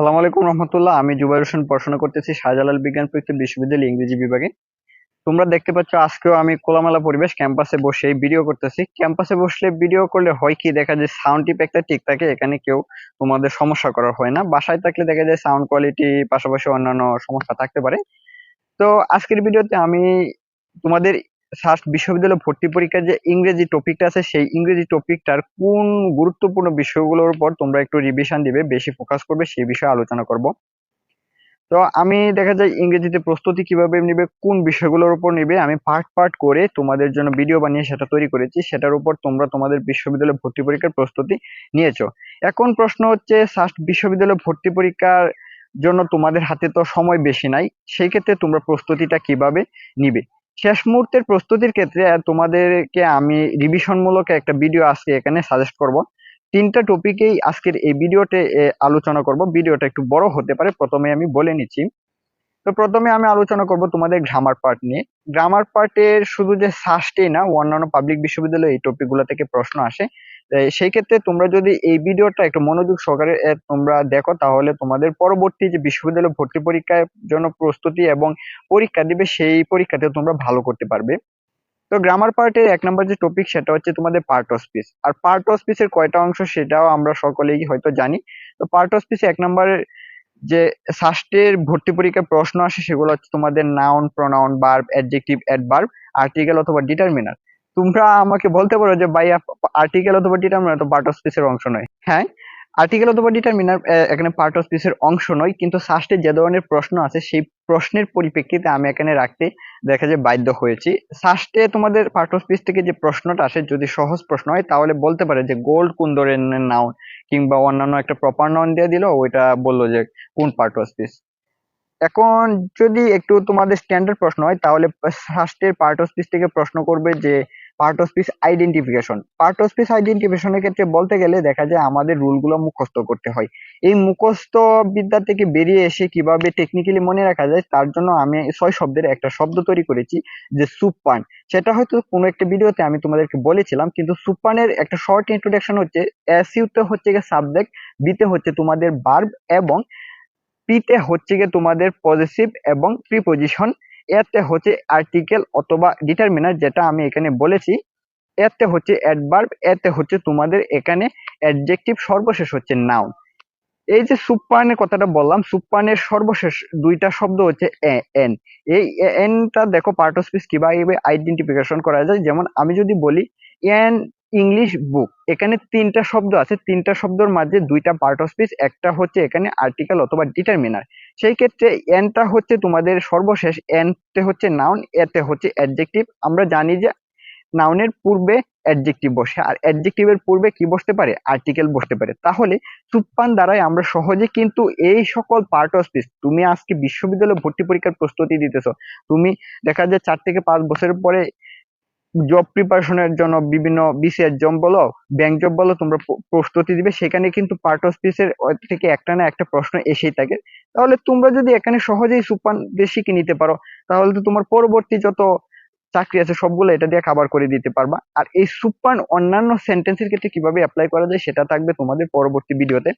সালাম আলাইকুম রহমতুল্লাহ। আমি জুবাইর হোসেন। পড়াশোনা করতেছি শাহজালাল বিজ্ঞান প্রযুক্তি বিশ্ববিদ্যালয় ইংরেজি বিভাগে। তোমরা দেখতে পাচ্ছ, আজকেও আমি খোলামেলা পরিবেশ ক্যাম্পাসে বসে ভিডিও করতেছি। ক্যাম্পাসে বসলে ভিডিও করলে হয় কি, দেখা যায় সাউন্ড টিপেকটা ঠিক থাকে, এখানে কেউ তোমাদের সমস্যা করার হয় না। বাসায় থাকলে দেখা যায় সাউন্ড কোয়ালিটি, পাশাপাশি অন্যান্য সমস্যা থাকতে পারে। তো আজকের ভিডিওতে আমি তোমাদের ফার্স্ট বিশ্ববিদ্যালয় ভর্তি পরীক্ষার যে ইংরেজি টপিকটা আছে, সেই ইংরেজি টপিকটার কোন গুরুত্বপূর্ণ বিষয়গুলোর উপর তোমরা একটু রিভিশন দিবে, বেশি ফোকাস করবে, সেই বিষয়ে আলোচনা করব। তো আমি দেখা যায় ইংরেজিতে প্রস্তুতি কীভাবে নিবে, কোন বিষয়গুলোর উপর নিবে, আমি পার্ট পার্ট করে তোমাদের জন্য ভিডিও বানিয়ে সেটা তৈরি করেছি। সেটার উপর তোমরা তোমাদের বিশ্ববিদ্যালয় ভর্তি পরীক্ষার প্রস্তুতি নিয়েছো। এখন প্রশ্ন হচ্ছে ফার্স্ট বিশ্ববিদ্যালয় ভর্তি পরীক্ষার জন্য তোমাদের হাতে তো সময় বেশি নাই, সেই ক্ষেত্রে তোমরা প্রস্তুতিটা কীভাবে নিবে? শেষ মুহূর্তের প্রস্তুতির ক্ষেত্রে তোমাদেরকে আমি রিভিশনমূলক একটা ভিডিও আজকে এখানে সাজেস্ট করব। তিনটা টপিকেই আজকের এই ভিডিওতে আলোচনা করব। ভিডিওটা একটু বড় হতে পারে, প্রথমে আমি বলে নিচ্ছি। তো প্রথমে আমি আলোচনা করব তোমাদের গ্রামার পার্ট নিয়ে। গ্রামার পার্টের শুধু যে সাস্টেই না, অন্যান্য পাবলিক বিশ্ববিদ্যালয়ে এই টপিকগুলো থেকে প্রশ্ন আসে। সেই ক্ষেত্রে তোমরা যদি এই ভিডিওটা একটু মনোযোগ সহকারে তোমরা দেখো, তাহলে তোমাদের পরবর্তী যে বিশ্ববিদ্যালয় ভর্তি পরীক্ষার জন্য প্রস্তুতি এবং পরীক্ষা দিবে, সেই পরীক্ষাতে তোমরা ভালো করতে পারবে। তো গ্রামার পার্টের এক নম্বর যে টপিক সেটা হচ্ছে তোমাদের পার্ট অফ স্পিচ আর পার্ট অফ স্পিচের কয়টা অংশ, সেটাও আমরা সকলেই হয়তো জানি। তো পার্ট অফ স্পিচ এক নম্বরের যে সাস্টের ভর্তি পরীক্ষার প্রশ্ন আসে, সেগুলো হচ্ছে তোমাদের noun pronoun verb adjective adverb article অথবা ডিটারমিনার তোমরা আমাকে বলতে পারো যে ভাই আর্টিকেল অথবা ডিটারমিনার তো পার্ট অফ স্পিচের অংশ নয়। হ্যাঁ? আর্টিকেল অথবা ডিটারমিনার এখানে পার্ট অফ স্পিচের অংশ নয়, কিন্তু সাস্টে যে ধরনের প্রশ্ন আছে, সেই প্রশ্নের পরিপ্রেক্ষিতে আমি এখানে রাখতে দেখা যায় বাধ্য হয়েছি। সাস্টে তোমাদের পার্ট অফ স্পিচ থেকে যে প্রশ্নটা আসে, যদি সহজ প্রশ্ন হয়, তাহলে বলতে পারে যে গোল্ড কোন ধরনের নাউন কিংবা অন্যান্য একটা প্রপার নাউন দিয়ে দিল, ওইটা বলল যে কোন পার্ট অফ স্পিচ এখন যদি একটু তোমাদের স্ট্যান্ডার্ড প্রশ্ন হয়, তাহলে ফার্স্টের পার্ট অফ স্পিচ থেকে প্রশ্ন করবে যে part of speech identification part of speech আইডেন্টিফিকেশনের ক্ষেত্রে বলতে গেলে দেখা যায় আমাদের রুলগুলো মুখস্থ করতে হয়। এই মুখস্থ বিদ্যা থেকে বেরিয়ে এসে কীভাবে টেকনিক্যালি মনে রাখা যায়, তার জন্য আমি ছয় শব্দের একটা শব্দ তৈরি করেছি যে সুপান। সেটা হয়তো কোনো একটা ভিডিওতে আমি তোমাদেরকে বলেছিলাম, কিন্তু সুপানের একটা শর্ট ইন্ট্রোডাকশন হচ্ছে ইউতে হচ্ছে গিয়ে সাবজেক্ট বিতে হচ্ছে তোমাদের বার্ব এবং পিতে হচ্ছে গিয়ে তোমাদের পজিটিভ এবং প্রিপোজিশন এতে হচ্ছে আর্টিকেল অথবা ডিটারমিনার যেটা আমি এখানে বলেছি, এতে হচ্ছে অ্যাডভার্ব এতে হচ্ছে তোমাদের এখানে অ্যাডজেক্টিভ সর্বশেষ হচ্ছে নাউন এই যে সুপানের কথাটা বললাম, সুপানের সর্বশেষ দুইটা শব্দ হচ্ছে এন। এই এনটা দেখো পার্ট অফ স্পিচ কীভাবে আইডেন্টিফিকেশন করা যায়? যেমন আমি যদি বলি, এন ইংলিশ বুক এখানে তিনটা শব্দ আছে। তিনটা শব্দের মাঝে দুইটা পার্ট অফ স্পিচ একটা হচ্ছে এখানে আর্টিকেল অথবা ডিটারমিনার সেই ক্ষেত্রে এনটা হচ্ছে তোমাদের সর্বশেষ এনতে হচ্ছে নাউন এতে হচ্ছে অ্যাডজেক্টিভ আমরা জানি যে নাউনের পূর্বে অ্যাডজেক্টিভ বসে, আর অ্যাডজেক্টিভের পূর্বে কি বসতে পারে? আর্টিকেল বসতে পারে। তাহলে সুপান দ্বারাই আমরা সহজে কিন্তু এই সকল পার্ট অফ স্পিচ তুমি আজকে বিশ্ববিদ্যালয়ে ভর্তি পরীক্ষার প্রস্তুতি দিতেছ। তুমি দেখা যায় চার থেকে পাঁচ বছরের পরে জব প্রিপারেশনের জন্য বিভিন্ন বিসিএস জব বলো ব্যাংক জব বলো, তোমরা প্রস্তুতি দিবে। সেখানে কিন্তু পার্ট অফ স্পিচের থেকে একটা না একটা প্রশ্ন এসেই থাকে। তাহলে তোমরা যদি এখানে সহজেই সুপান দিয়ে শিখে নিতে পারো, তাহলে তো তোমার পরবর্তী যত চাকরি আছে সবগুলো এটা দিয়ে কাভার করে দিতে পারবা। আর এই সুপান অন্যান্য সেন্টেন্সের ক্ষেত্রে কীভাবে অ্যাপ্লাই করা যায় সেটা থাকবে তোমাদের পরবর্তী ভিডিওতে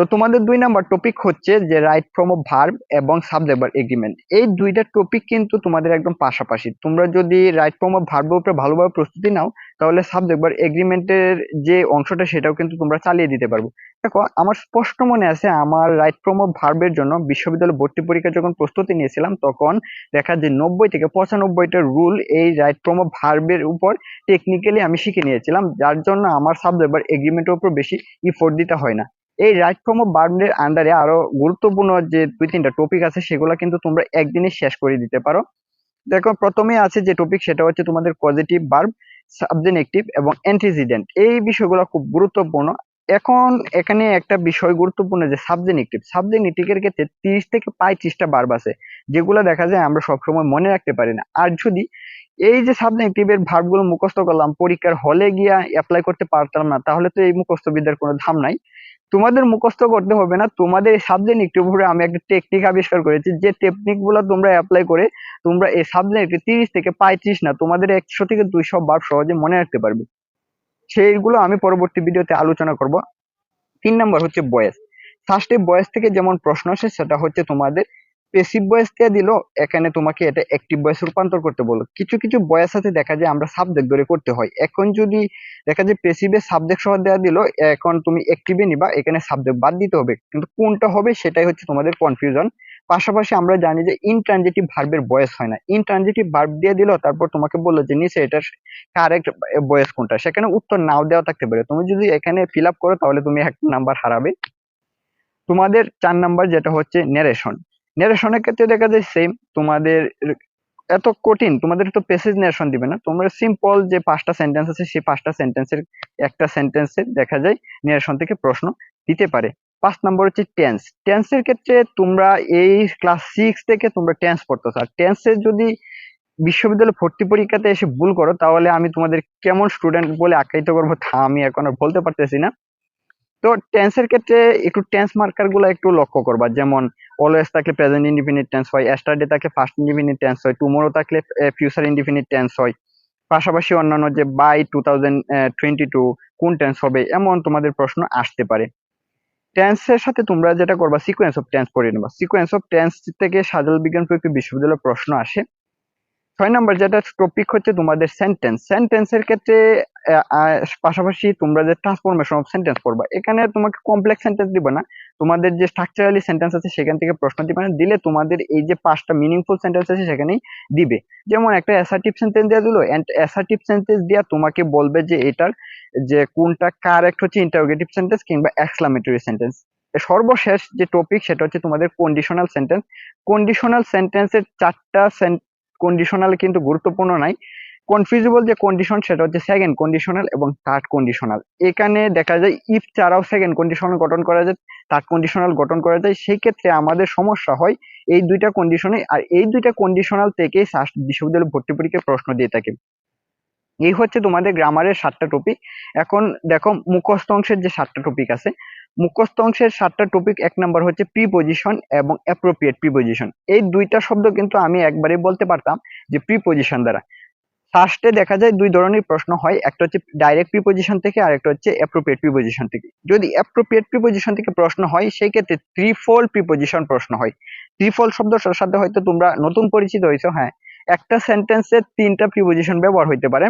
তো তোমাদের দুই নাম্বার টপিক হচ্ছে যে রাইট ফ্রম অফ ভার্ব এবং সাবজেক্ট এগ্রিমেন্ট এই দুইটা টপিক কিন্তু তোমাদের একদম পাশাপাশি। তোমরা যদি রাইট ফ্রম অফ ভার্বের উপরে ভালোভাবে প্রস্তুতি নাও, তাহলে সাবজেক্ট বার এগ্রিমেন্টের যে অংশটা, সেটাও কিন্তু তোমরা চালিয়ে দিতে পারব। দেখো, আমার স্পষ্ট মনে আছে, আমার রাইট ফ্রম অফ ভার্বের জন্য বিশ্ববিদ্যালয় ভর্তি পরীক্ষা যখন প্রস্তুতি নিয়েছিলাম, তখন দেখা যায় নব্বই থেকে পঁচানব্বইটা রুল এই রাইট ফ্রম অফ ভার্বের উপর টেকনিক্যালি আমি শিখে নিয়েছিলাম, যার জন্য আমার সাবজেক্ট বার এগ্রিমেন্টের উপর বেশি ইফোর্ট দিতে হয় না। এই রাইট ফ্রম অফ বার্বের আন্ডারে আরও গুরুত্বপূর্ণ যে দুই তিনটা টপিক আছে, সেগুলো কিন্তু তোমরা একদিনে শেষ করে দিতে পারো। দেখো, প্রথমে আছে যে টপিক সেটা হচ্ছে তোমাদের পজিটিভ বার্ব সাবজেক্টিভ এবং অ্যান্টিসিডেন্ট এই বিষয়গুলো খুব গুরুত্বপূর্ণ। এখন এখানে একটা বিষয় গুরুত্বপূর্ণ যে সাবজেক্টিভ সাবজেক্টিভের ক্ষেত্রে তিরিশ থেকে পঁয়ত্রিশটা বার্ব আছে, যেগুলো দেখা যায় আমরা সবসময় মনে রাখতে পারি না। আর যদি এই যে সাবজেক্টিভের ভার্বগুলো মুখস্থ করলাম, পরীক্ষার হলে গিয়া অ্যাপ্লাই করতে পারতাম না, তাহলে তো এই মুখস্থ বিদ্যার কোনো ধাম নাই। তোমাদের মুখস্থ করতে হবে না, তোমাদের সাবজেক্ট একটু উপরে আমি একটা টেকনিক আবিষ্কার করেছি, যে টেকনিকগুলো তোমরা অ্যাপ্লাই করে তোমরা এই সাবজেক্ট তিরিশ থেকে পঁয়ত্রিশ না, তোমাদের একশো থেকে দুইশো বার সহজে মনে রাখতে পারবে। সেইগুলো আমি পরবর্তী ভিডিওতে আলোচনা করব। তিন নম্বর হচ্ছে বয়স। ফার্স্টে বয়স থেকে যেমন প্রশ্ন আসে, সেটা হচ্ছে তোমাদের পেসিভ বয়স দিয়ে দিল, এখানে তোমাকে এটা অ্যাক্টিভ বয়স রূপান্তর করতে বলো কিছু কিছু বয়স আছে দেখা যায় আমরা সাবজেক্ট ধরে করতে হয়। এখন যদি দেখা যায় পেসিভে সাবজেক্ট সহ দেওয়া দিল, এখন তুমি অ্যাক্টিভে নিবা, এখানে সাবজেক্ট বাদ দিতে হবে। কিন্তু কোনটা হবে সেটাই হচ্ছে তোমাদের কনফিউশন পাশাপাশি আমরা জানি যে ইনট্রানজিটিভ ভার্বের বয়স হয় না। ইনট্রানজিটিভ ভার্ব দিয়ে দিল, তারপর তোমাকে বলল যে নিচে এটা কারেক্ট বয়স কোনটা? সেখানে উত্তর নাও দেওয়া থাকতে পারে। তুমি যদি এখানে ফিল আপ করো, তাহলে তুমি এক নাম্বার হারাবে। তোমাদের চার নাম্বার যেটা হচ্ছে নেরেশন নেরেশনের ক্ষেত্রে দেখা যায় সেম তোমাদের এত কঠিন, তোমাদের তো পেসেজ নেরেশন দিবে না, তোমরা সিম্পল যে পাঁচটা সেন্টেন্স আছে সেই পাঁচটা সেন্টেন্সের একটা সেন্টেন্সে দেখা যায় নেরেশন থেকে প্রশ্ন দিতে পারে। পাঁচ নম্বর হচ্ছে টেন্স টেন্সের ক্ষেত্রে তোমরা এই ক্লাস সিক্স থেকে তোমরা টেন্স পড়তেছো। আর টেন্সের যদি বিশ্ববিদ্যালয় ভর্তি পরীক্ষাতে এসে ভুল করো, তাহলে আমি তোমাদের কেমন স্টুডেন্ট বলে আখ্যায়িত করব তা আমি এখন বলতে পারতেছি না। তো টেন্সের ক্ষেত্রে একটু টেন্স মার্কারগুলো একটু লক্ষ্য করবা। যেমন অলওয়েজ থাকলে প্রেজেন্ট ইনডিফিনিট টেন্স হয় এস্টারডে থাকলে ফার্স্ট ইনডিফিনিট টেন্স হয় টুমোরো থাকলে ফিউচার ইনডিফিনিট টেন্স হয়। পাশাপাশি অন্যান্য যে by two thousand twenty two কোন টেন্স হবে, এমন তোমাদের প্রশ্ন আসতে পারে। টেন্সের সাথে তোমরা যেটা করবা সিকোয়েন্স অফ টেন্স পড়ে নেবা। সিকোয়েন্স অফ টেন্স থেকে সাজাল বিজ্ঞান প্রযুক্তি বিশ্ববিদ্যালয়ের প্রশ্ন আসে। ছয় নম্বর যেটা টপিক হচ্ছে তোমাদের সেন্টেন্স সেন্টেন্সের ক্ষেত্রে পাশাপাশি তোমরা যে ট্রান্সফরমেশন অফ সেন্টেন্স পড়বা, এখানে তোমাকে কমপ্লেক্স সেন্টেন্স দিবে না। তোমাদের যে স্ট্রাকচারালি সেন্টেন্স আছে, সেখান থেকে প্রশ্ন দিবে না। দিলে তোমাদের এই যে পাঁচটা মিনিংফুল সেন্টেন্স আছে, সেখানেই দিবে। যেমন একটা অ্যাসার্টিভ সেন্টেন্স দিয়ে দিল অ্যান্ড অ্যাসার্টিভ সেন্টেন্স দিয়া তোমাকে বলবে যে এটার, যে কোনটা কারেক্ট হচ্ছে ইন্টারোগেটিভ সেন্টেন্স কিংবা এক্সক্লামেটরি সেন্টেন্স সর্বশেষ যে টপিক সেটা হচ্ছে তোমাদের কন্ডিশনাল সেন্টেন্স কন্ডিশনাল সেন্টেন্সের চারটা কন্ডিশনাল কিন্তু গুরুত্বপূর্ণ নাই। কনফিউজিবল যে কন্ডিশন সেটা হচ্ছে সেকেন্ড কন্ডিশনাল এবং থার্ড কন্ডিশনাল এখানে দেখা যায় ইফ ছাড়াও সেকেন্ড কন্ডিশনাল গঠন করা যায় থার্ড কন্ডিশনাল গঠন করা যায় সেই ক্ষেত্রে আমাদের সমস্যা হয় এই দুইটা কন্ডিশনে আর এই দুইটা কন্ডিশনাল থেকেই বিশ্ববিদ্যালয় ভর্তি পরীক্ষায় প্রশ্ন দিয়ে থাকে। এই হচ্ছে তোমাদের গ্রামারের সাতটা টপিক এখন দেখো মুখস্থ অংশের যে সাতটা টপিক আছে, মুখস্থ অংশের সাতটা টপিক এক নাম্বার হচ্ছে প্রিপোজিশন এবং অ্যাপ্রোপ্রিয়েট প্রিপোজিশন এই দুইটা শব্দ কিন্তু আমি একবারে বলতে পারতাম যে প্রিপোজিশন দ্বারা। ফার্স্টে দেখা যায় দুই ধরনের প্রশ্ন হয়, একটা হচ্ছে ডাইরেক্ট প্রিপোজিশন থেকে আর একটা হচ্ছে অ্যাপ্রোপ্রিয়েট প্রিপোজিশন থেকে। যদি অ্যাপ্রোপ্রিয়েট প্রিপোজিশন থেকে প্রশ্ন হয় সেই ক্ষেত্রে ত্রিফল প্রিপোজিশন প্রশ্ন হয়। ত্রিফল শব্দটার সাথে হয়তো তোমরা নতুন পরিচিত হয়েছো হ্যাঁ। একটা সেন্টেন্সে তিনটা প্রিপোজিশন ব্যবহার হইতে পারে।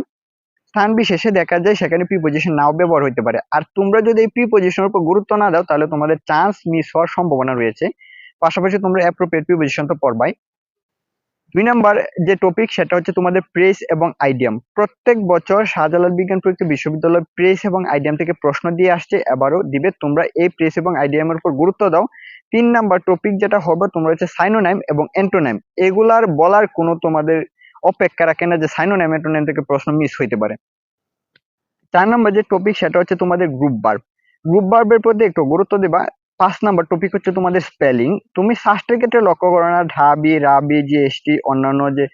স্থান বিশেষে দেখা যায় সেখানে প্রিপোজিশন নাও ব্যবহার হইতে পারে। আর তোমরা যদি এই প্রিপোজিশনের উপর গুরুত্ব না দাও, তাহলে তোমাদের চান্স মিস হওয়ার সম্ভাবনা রয়েছে। পাশাপাশি তোমরা অ্যাপ্রোপ্রিয়েট প্রিপোজিশন তো পড়বাই। দুই নাম্বার যে টপিক সেটা হচ্ছে তোমাদের প্রেস এবং আইডিয়াম প্রত্যেক বছর শাহজালাল বিজ্ঞান প্রযুক্তি বিশ্ববিদ্যালয় প্রেস এবং আইডিয়াম থেকে প্রশ্ন দিয়ে আসছে, এবারও দিবে। তোমরা এই প্রেস এবং আইডিয়ামের উপর গুরুত্ব দাও। তিন নাম্বার টপিক যেটা হবে, তোমরা হচ্ছে সাইনোনাইম এবং এন্টোনাইম এগুলার বলার কোনো তোমাদের অপেক্ষা রাখে না যে সাইনোনাইম এন্টোনাইম থেকে প্রশ্ন মিস হইতে পারে। চার নাম্বার যে টপিক সেটা হচ্ছে তোমাদের গ্রুপ বার্ব গ্রুপ বার্বের প্রতি একটু গুরুত্ব দেবা। পাঁচ নাম্বার টপিক হচ্ছে তোমাদের স্পেলিং তুমি সাস্টের ক্ষেত্রে লক্ষ্য করো না ঢাবি রাবি জিএসটি অন্যান্য যে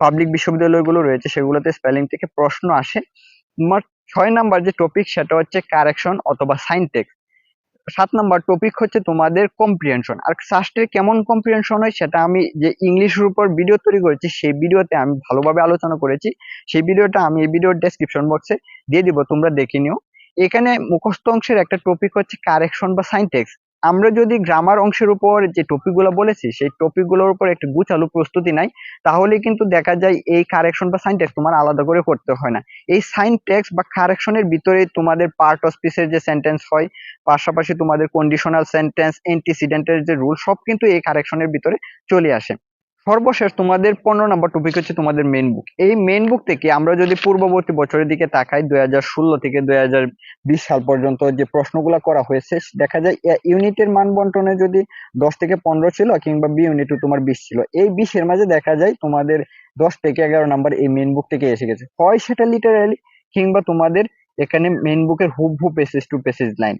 পাবলিক বিশ্ববিদ্যালয়গুলো রয়েছে সেগুলোতে স্পেলিং থেকে প্রশ্ন আসে। তোমার ছয় নাম্বার যে টপিক সেটা হচ্ছে কারেকশন অথবা সাইনটেক্স সাত নাম্বার টপিক হচ্ছে তোমাদের কম্প্রিহেনশন আর সাস্টের কেমন কম্প্রিহেনশন হয় সেটা আমি যে ইংলিশের উপর ভিডিও তৈরি করেছি, সেই ভিডিওতে আমি ভালোভাবে আলোচনা করেছি। সেই ভিডিওটা আমি এই ভিডিওর ডেসক্রিপশন বক্সে দিয়ে দিব, তোমরা দেখে নিও। এখানে মুখস্থ অংশের একটা টপিক হচ্ছে কারেকশন বা সাইনটেক্স আমরা যদি গ্রামার অংশের উপর যে টপিকগুলো বলেছি, সেই টপিকগুলোর উপর একটু গুছালো প্রস্তুতি নাই, তাহলে কিন্তু দেখা যায় এই কারেকশন বা সাইনটেক্স তোমার আলাদা করে করতে হয় না। এই সাইনটেক্স বা কারেকশনের ভিতরে তোমাদের পার্ট অফ স্পিচের যে সেন্টেন্স হয়, পাশাপাশি তোমাদের কন্ডিশনাল সেন্টেন্স এন্টিসিডেন্টের যে রুল সব কিন্তু এই কারেকশনের ভিতরে চলে আসে। সর্বশেষ তোমাদের পনেরো নম্বর টপিক হচ্ছে তোমাদের মেন বুক এই মেন বুক থেকে আমরা যদি পূর্ববর্তী বছরের দিকে তাকাই, দুই হাজার ষোলো থেকে দুই হাজার বিশ সাল পর্যন্ত যে প্রশ্নগুলো করা হয়েছে, দেখা যায় ইউনিটের মান বন্টনে যদি দশ থেকে পনেরো ছিল কিংবা বি ইউনিটও তোমার বিশ ছিল। এই বিশের মাঝে দেখা যায় তোমাদের দশ থেকে এগারো নাম্বার এই মেন বুক থেকে এসে গেছে। হয় সেটা লিটারালি কিংবা তোমাদের এখানে মেন বুকের হুব হু পেসেজ টু পেসেজ লাইন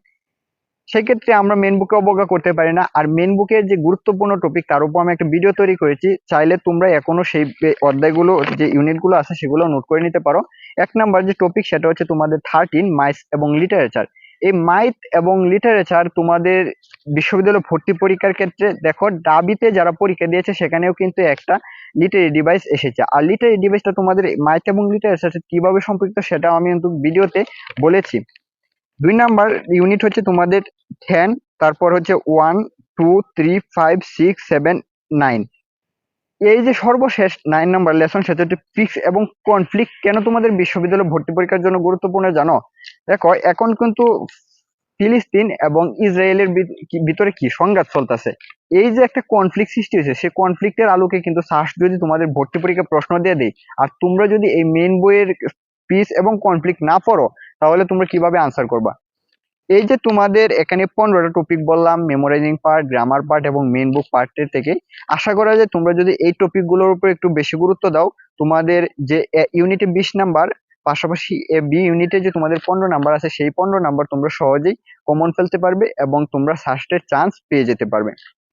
সেক্ষেত্রে আমরা মেন বুকে অবজ্ঞা করতে পারি না। আর মেন বুকের যে গুরুত্বপূর্ণ টপিক তার উপর আমি একটা ভিডিও তৈরি করেছি। চাইলে তোমরা এখনও সেই অধ্যায়গুলো, যে ইউনিটগুলো আছে, সেগুলো নোট করে নিতে পারো। এক নাম্বার যে টপিক সেটা হচ্ছে তোমাদের থার্টিন মাইস এবং লিটারেচার এই মাইথ এবং লিটারেচার তোমাদের বিশ্ববিদ্যালয় ভর্তি পরীক্ষার ক্ষেত্রে, দেখো, ডাবিতে যারা পরীক্ষা দিয়েছে, সেখানেও কিন্তু একটা লিটারি ডিভাইস এসেছে। আর লিটারি ডিভাইসটা তোমাদের মাইথ এবং লিটারেচার কীভাবে সম্পর্কিত সেটাও আমি কিন্তু ভিডিওতে বলেছি। দুই নাম্বার ইউনিট হচ্ছে তোমাদের টেন তারপর হচ্ছে one two three five six seven nine এই যে সর্বশেষ নাইন নাম্বার লেসন সেটা হচ্ছে ফিক্স এবং কনফ্লিক্ট কেন তোমাদের বিশ্ববিদ্যালয় ভর্তি পরীক্ষার জন্য গুরুত্বপূর্ণ জানো? দেখো, এখন কিন্তু ফিলিস্তিন এবং ইসরায়েলের ভিত- ভিতরে কি সংঘাত চলতেছে? এই যে একটা কনফ্লিক্ট সৃষ্টি হয়েছে, সেই কনফ্লিক্টের আলোকে কিন্তু সার্চ যদি তোমাদের ভর্তি পরীক্ষা প্রশ্ন দিয়ে দেয়, আর তোমরা যদি এই মেন বইয়ের পিস এবং কনফ্লিক্ট না পড়ো তাহলে তোমরা কীভাবে আনসার করবা? এই যে তোমাদের এখানে পনেরোটা টপিক বললাম মেমোরাইজিং পার্ট গ্রামার পার্ট এবং মেন বুক পার্টের থেকে, আশা করা যায় তোমরা যদি এই টপিকগুলোর উপর একটু বেশি গুরুত্ব দাও, তোমাদের যে ইউনিটে বিশ নাম্বার পাশাপাশি এ বি ইউনিটে যে তোমাদের পনেরো নাম্বার আছে, সেই পনেরো নাম্বার তোমরা সহজেই কমন ফেলতে পারবে এবং তোমরা সাস্টের চান্স পেয়ে যেতে পারবে।